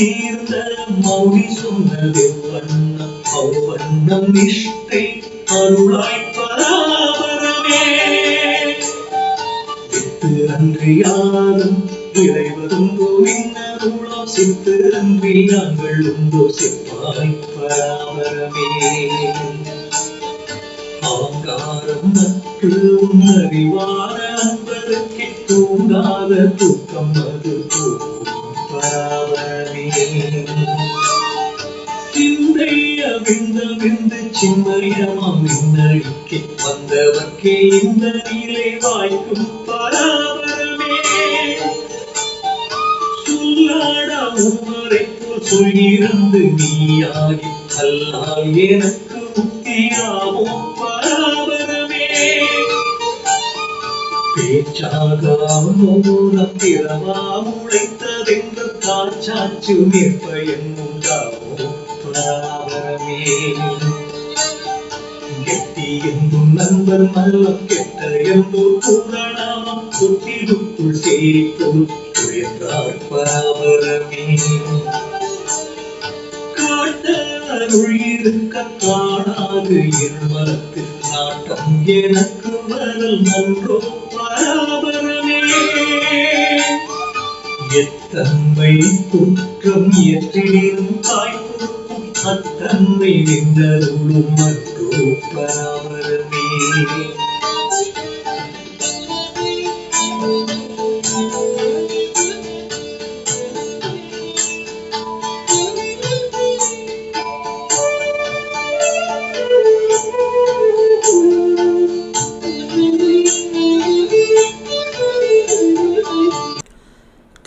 வண்ணம் தீர்ந்த மௌனி சொன்னது வண்ணம் அவ்வண்ணம் நிஷ்டை அருளாய் பராபரமே வித்து யாரும் விளைவதுண்டோ இன்னருளாம் சித்து அன்றி நாங்கள் உண்டோ செவ்வாய் பராமரமே ஆங்காரம் நற்று உன்னறிவான அன்பருக்கு தூங்காத தூக்கம் அது தூக்கும் பராமரமே சிந்தைய விந்த விந்து சின்மயமாம் நின்னடிக்கு வந்தவர்க்கே இந்த நிலை வாய்க்கும் பராபரமே சொல்லாடா உமரை போல் சொல்லிருந்து நீயாகி அல்லால் எனக்கு முக்தியாமோ பராபரமே பேச்சாகாமோனம் திறமாம் உழைத்ததென்று காச்சாச்சு நிற்ப கெட்டி என்னும் நண்பர் நல்லம் கெட்ட என்போர் புகழாமம் தொட்டிலுக்குள் சேரிப்போல் உயர்ந்தார் பராபரமே. காட்ட அருள் இருக்க காணாது இருமரத்து நாட்டம் எனக்கு வரல் நன்றோ பராபரமே எத்தன்மை குற்றம் இயற்றிடும் தாய் பொறுப்பும் அத்தன்மை நின்றருளும் மற்றோ பராபரமே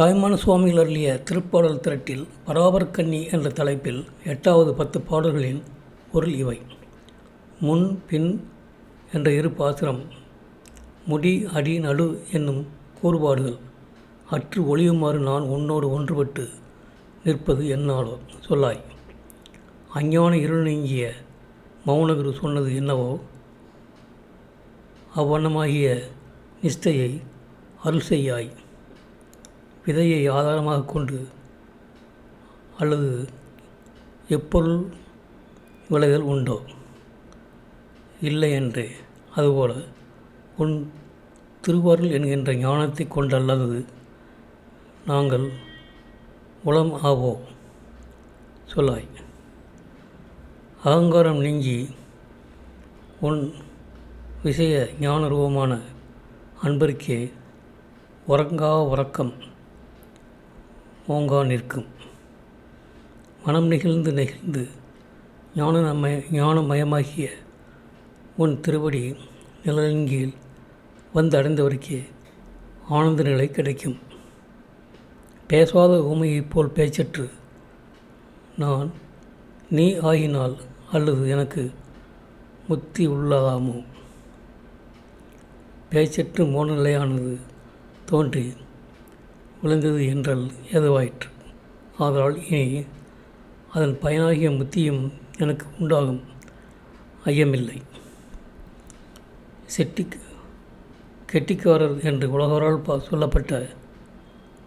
தாய்மான சுவாமிகள் அருளிய திருப்பாடல் திரட்டில் பராபர்கன்னி என்ற தலைப்பில் எட்டாவது பத்து பாடல்களின் பொருள் இவை. முன் பின் என்ற இரு பாசுரம் முடி அடி நடு என்னும் கூறுபாடுகள். அற்று ஒளியுமாறு நான் உன்னோடு ஒன்றுபட்டு நிற்பது என்னாலோ சொல்லாய். அஞ்ஞான இருள் நீங்கிய மௌனகுரு சொன்னது என்னவோ? அவ்வண்ணமாகிய நிஷ்டையை அருள் செய்யாய். விதையை ஆதாரமாக கொண்டு அல்லது எப்பொருள் விளைதல் உண்டோ? இல்லை என்றே. அதுபோல உன் திருவருள் என்கின்ற ஞானத்தை கொண்டல்லது நாங்கள் உளம் ஆவோ? சொல்லாய். அகங்காரம் நீங்கி உன் விஷய ஞானரூபமான அன்பருக்கே உறங்கா உறக்கம். ஓங்கா நிற்கும். மனம் நெகிழ்ந்து நெகிழ்ந்து ஞானமய ஞானமயமாகிய உன் திருவடி நிழலின் கீழ் வந்து அடைந்தவருக்கே ஆனந்த நிலை கிடைக்கும். பேசாத ஊமையைப் போல் பேச்சற்று நான் நீ ஆகினால் அல்லது எனக்கு முத்தி உள்ளதாமோ பேச்சற்று மோன நிலையானது தோன்றி விழுந்தது என்றால் ஏதுவாயிற்று. ஆதலால் இனி அதன் பயனாகிய முத்தியும் எனக்கு உண்டாகும். ஐயமில்லை. செட்டி கெட்டிக்காரர் என்று உலகரால் பா சொல்லப்பட்ட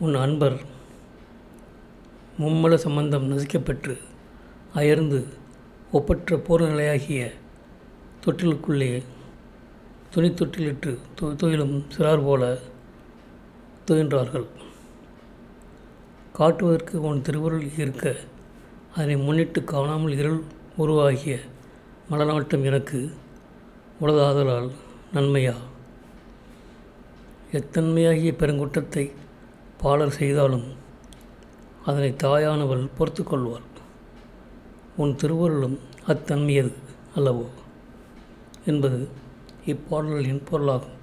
உன் அன்பர் மும்மல சம்பந்தம் நசிக்கப்பெற்று அயர்ந்து ஒப்பற்ற பூர்ணநிலையாகிய தொட்டிலுக்குள்ளே துணி தொட்டிலிட்டு து துயிலும் சிறார் போல துயின்றார்கள். காட்டுவதற்கு உன் திருவருள் இருக்க அதனை முன்னிட்டு காணாமல் இருள் உருவாகிய மலநாட்டம் எனக்கு உளதாதலால் நன்மையா? எத்தன்மையாகிய பெருங்குற்றத்தை பாலர் செய்தாலும் அதனை தாயானவள் பொறுத்து கொள்வாள். உன் திருவருளும் அத்தன்மையது அல்லவோ? என்பது இப்பாடலின் பொருளாகும்.